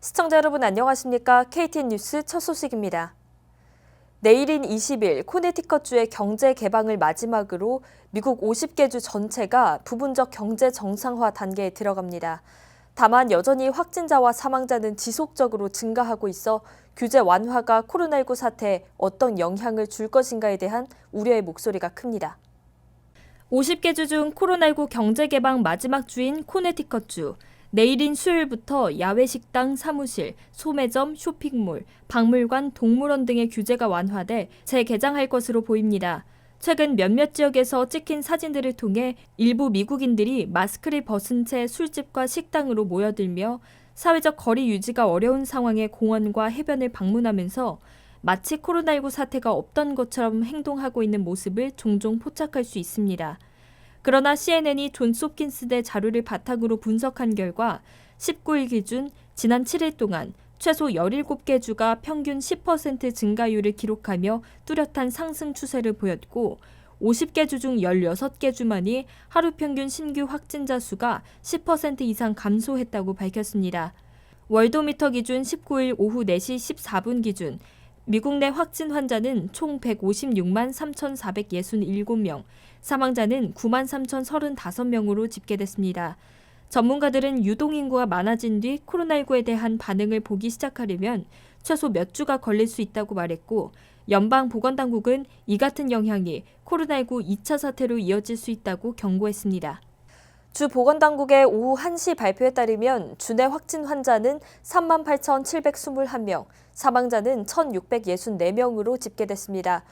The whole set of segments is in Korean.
시청자 여러분 안녕하십니까? KTN 뉴스 첫 소식입니다. 내일인 20일 코네티컷주의 경제 개방을 마지막으로 미국 50개 주 전체가 부분적 경제 정상화 단계에 들어갑니다. 다만 여전히 확진자와 사망자는 지속적으로 증가하고 있어 규제 완화가 코로나19 사태에 어떤 영향을 줄 것인가에 대한 우려의 목소리가 큽니다. 50개 주 중 코로나19 경제 개방 마지막 주인 코네티컷주. 내일인 수요일부터 야외 식당, 사무실, 소매점, 쇼핑몰, 박물관, 동물원 등의 규제가 완화돼 재개장할 것으로 보입니다. 최근 몇몇 지역에서 찍힌 사진들을 통해 일부 미국인들이 마스크를 벗은 채 술집과 식당으로 모여들며 사회적 거리 유지가 어려운 상황에 공원과 해변을 방문하면서 마치 코로나19 사태가 없던 것처럼 행동하고 있는 모습을 종종 포착할 수 있습니다. 그러나 CNN이 존 홉킨스 대 자료를 바탕으로 분석한 결과 19일 기준 지난 7일 동안 최소 17개 주가 평균 10% 증가율을 기록하며 뚜렷한 상승 추세를 보였고 50개 주 중 16개 주만이 하루 평균 신규 확진자 수가 10% 이상 감소했다고 밝혔습니다. 월도미터 기준 19일 오후 4시 14분 기준 미국 내 확진 환자는 총 156만 3,467명, 사망자는 9만 3,035명으로 집계됐습니다. 전문가들은 유동인구가 많아진 뒤 코로나19에 대한 반응을 보기 시작하려면 최소 몇 주가 걸릴 수 있다고 말했고, 연방보건당국은 이 같은 영향이 코로나19 2차 사태로 이어질 수 있다고 경고했습니다. 주 보건당국의 오후 1시 발표에 따르면 주내 확진 환자는 38,721명, 사망자는 1,664명으로 집계됐습니다.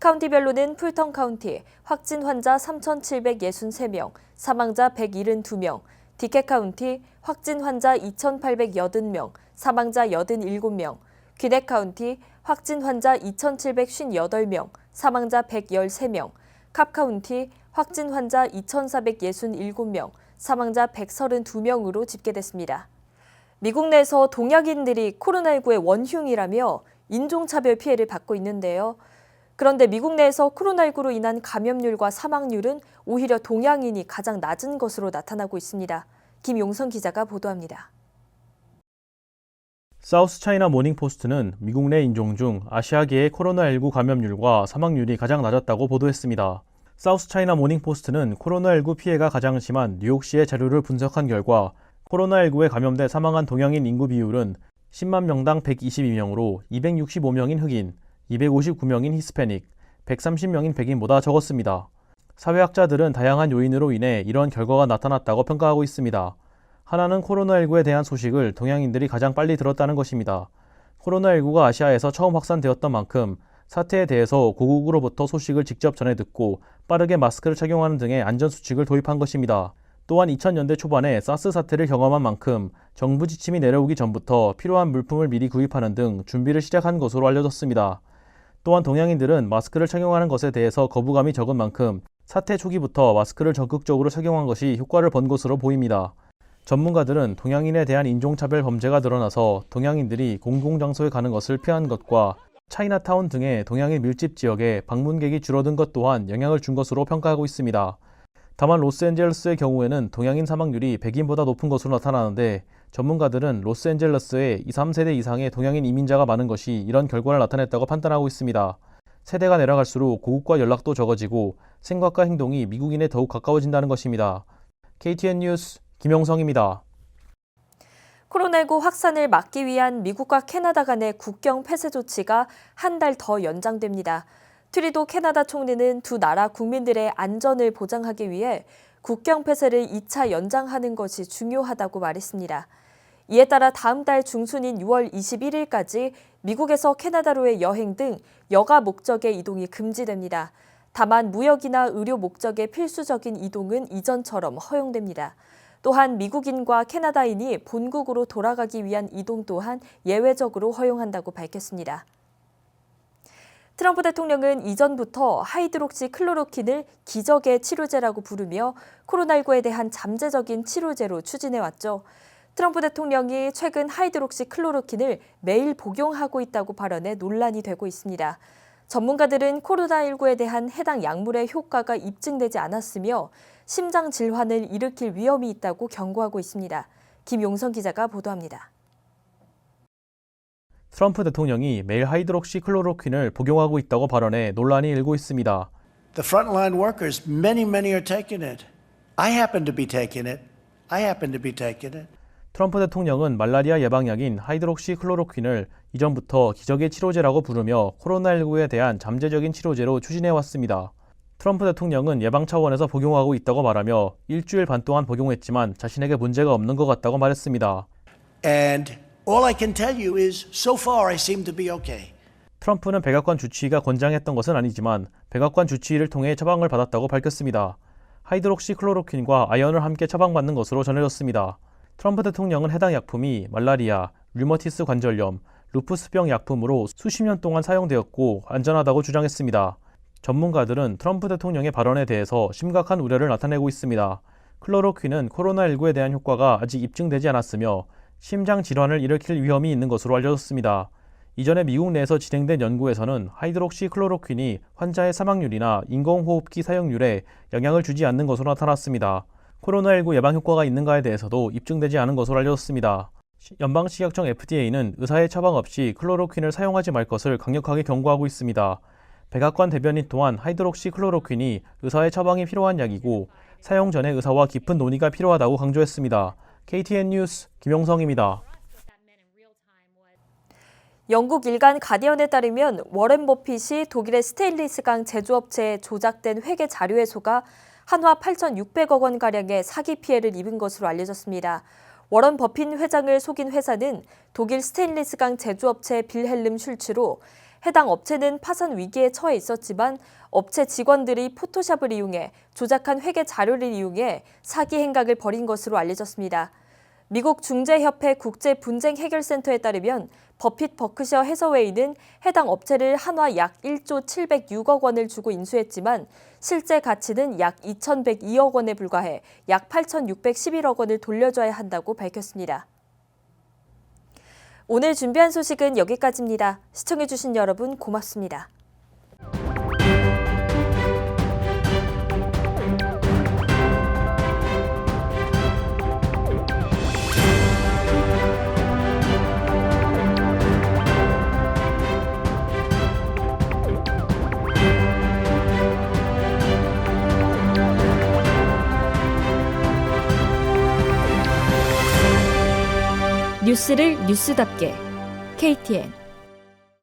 카운티별로는 풀턴 카운티 확진 환자 3,763명, 사망자 172명, 디켓 카운티 확진 환자 2,880명, 사망자 87명, 귀넥 카운티 확진 환자 2,758명, 사망자 113명, 캅 카운티 확진 환자 2,467명, 사망자 132명으로 집계됐습니다. 미국 내에서 동양인들이 코로나19의 원흉이라며 인종차별 피해를 받고 있는데요. 그런데 미국 내에서 코로나19로 인한 감염률과 사망률은 오히려 동양인이 가장 낮은 것으로 나타나고 있습니다. 김용선 기자가 보도합니다. 사우스 차이나 모닝포스트는 미국 내 인종 중 아시아계의 코로나19 감염률과 사망률이 가장 낮았다고 보도했습니다. 사우스 차이나 모닝포스트는 코로나19 피해가 가장 심한 뉴욕시의 자료를 분석한 결과 코로나19에 감염돼 사망한 동양인 인구 비율은 10만 명당 122명으로 265명인 흑인, 259명인 히스패닉, 130명인 백인보다 적었습니다. 사회학자들은 다양한 요인으로 인해 이런 결과가 나타났다고 평가하고 있습니다. 하나는 코로나19에 대한 소식을 동양인들이 가장 빨리 들었다는 것입니다. 코로나19가 아시아에서 처음 확산되었던 만큼 사태에 대해서 고국으로부터 소식을 직접 전해 듣고 빠르게 마스크를 착용하는 등의 안전수칙을 도입한 것입니다. 또한 2000년대 초반에 사스 사태를 경험한 만큼 정부 지침이 내려오기 전부터 필요한 물품을 미리 구입하는 등 준비를 시작한 것으로 알려졌습니다. 또한 동양인들은 마스크를 착용하는 것에 대해서 거부감이 적은 만큼 사태 초기부터 마스크를 적극적으로 착용한 것이 효과를 본 것으로 보입니다. 전문가들은 동양인에 대한 인종차별 범죄가 드러나서 동양인들이 공공장소에 가는 것을 피한 것과 차이나타운 등의 동양인 밀집 지역에 방문객이 줄어든 것 또한 영향을 준 것으로 평가하고 있습니다. 다만 로스앤젤레스의 경우에는 동양인 사망률이 백인보다 높은 것으로 나타나는데 전문가들은 로스앤젤레스에 2, 3세대 이상의 동양인 이민자가 많은 것이 이런 결과를 나타냈다고 판단하고 있습니다. 세대가 내려갈수록 고국과 연락도 적어지고 생각과 행동이 미국인에 더욱 가까워진다는 것입니다. KTN 뉴스 김영성입니다. 코로나19 확산을 막기 위한 미국과 캐나다 간의 국경 폐쇄 조치가 한 달 더 연장됩니다. 트리도 캐나다 총리는 두 나라 국민들의 안전을 보장하기 위해 국경 폐쇄를 2차 연장하는 것이 중요하다고 말했습니다. 이에 따라 다음 달 중순인 6월 21일까지 미국에서 캐나다로의 여행 등 여가 목적의 이동이 금지됩니다. 다만 무역이나 의료 목적의 필수적인 이동은 이전처럼 허용됩니다. 또한 미국인과 캐나다인이 본국으로 돌아가기 위한 이동 또한 예외적으로 허용한다고 밝혔습니다. 트럼프 대통령은 이전부터 하이드록시 클로로킨을 기적의 치료제라고 부르며 코로나19에 대한 잠재적인 치료제로 추진해왔죠. 트럼프 대통령이 최근 하이드록시 클로로킨을 매일 복용하고 있다고 발언해 논란이 되고 있습니다. 전문가들은 코로나19에 대한 해당 약물의 효과가 입증되지 않았으며 심장 질환을 일으킬 위험이 있다고 경고하고 있습니다. 김용선 기자가 보도합니다. 트럼프 대통령이 매일 하이드록시 클로로퀸을 복용하고 있다고 발언해 논란이 일고 있습니다. The frontline workers, many, many are taking it. I happen to be taking it. I happen to be taking it. 트럼프 대통령은 말라리아 예방약인 하이드록시 클로로퀸을 이전부터 기적의 치료제라고 부르며 코로나19에 대한 잠재적인 치료제로 추진해 왔습니다. 트럼프 대통령은 예방 차원에서 복용하고 있다고 말하며 일주일 반 동안 복용했지만 자신에게 문제가 없는 것 같다고 말했습니다. And all I can tell you is so far I seem to be okay. 트럼프는 백악관 주치의가 권장했던 것은 아니지만 백악관 주치의를 통해 처방을 받았다고 밝혔습니다. 하이드록시 클로로퀸과 아연을 함께 처방받는 것으로 전해졌습니다. 트럼프 대통령은 해당 약품이 말라리아, 류머티스 관절염, 루푸스병 약품으로 수십 년 동안 사용되었고 안전하다고 주장했습니다. 전문가들은 트럼프 대통령의 발언에 대해서 심각한 우려를 나타내고 있습니다. 클로로퀸은 코로나19에 대한 효과가 아직 입증되지 않았으며 심장 질환을 일으킬 위험이 있는 것으로 알려졌습니다. 이전에 미국 내에서 진행된 연구에서는 하이드록시 클로로퀸이 환자의 사망률이나 인공호흡기 사용률에 영향을 주지 않는 것으로 나타났습니다. 코로나19 예방 효과가 있는가에 대해서도 입증되지 않은 것으로 알려졌습니다. 시- 연방식약청 FDA는 의사의 처방 없이 클로로퀸을 사용하지 말 것을 강력하게 경고하고 있습니다. 백악관 대변인 또한 하이드록시 클로로퀸이 의사의 처방이 필요한 약이고 사용 전에 의사와 깊은 논의가 필요하다고 강조했습니다. KTN 뉴스 김용성입니다. 영국 일간 가디언에 따르면 워렌 버핏이 독일의 스테인리스강 제조업체에 조작된 회계 자료에서가 한화 8,600억 원 가량의 사기 피해를 입은 것으로 알려졌습니다. 워런 버핏 회장을 속인 회사는 독일 스테인리스강 제조업체 빌헬름 슐츠로 해당 업체는 파산 위기에 처해 있었지만 업체 직원들이 포토샵을 이용해 조작한 회계 자료를 이용해 사기 행각을 벌인 것으로 알려졌습니다. 미국 중재협회 국제분쟁해결센터에 따르면 버핏 버크셔 해서웨이는 해당 업체를 한화 약 1조 706억 원을 주고 인수했지만 실제 가치는 약 2,102억 원에 불과해 약 8,611억 원을 돌려줘야 한다고 밝혔습니다. 오늘 준비한 소식은 여기까지입니다. 시청해주신 여러분 고맙습니다. 뉴스를 뉴스답게. KTN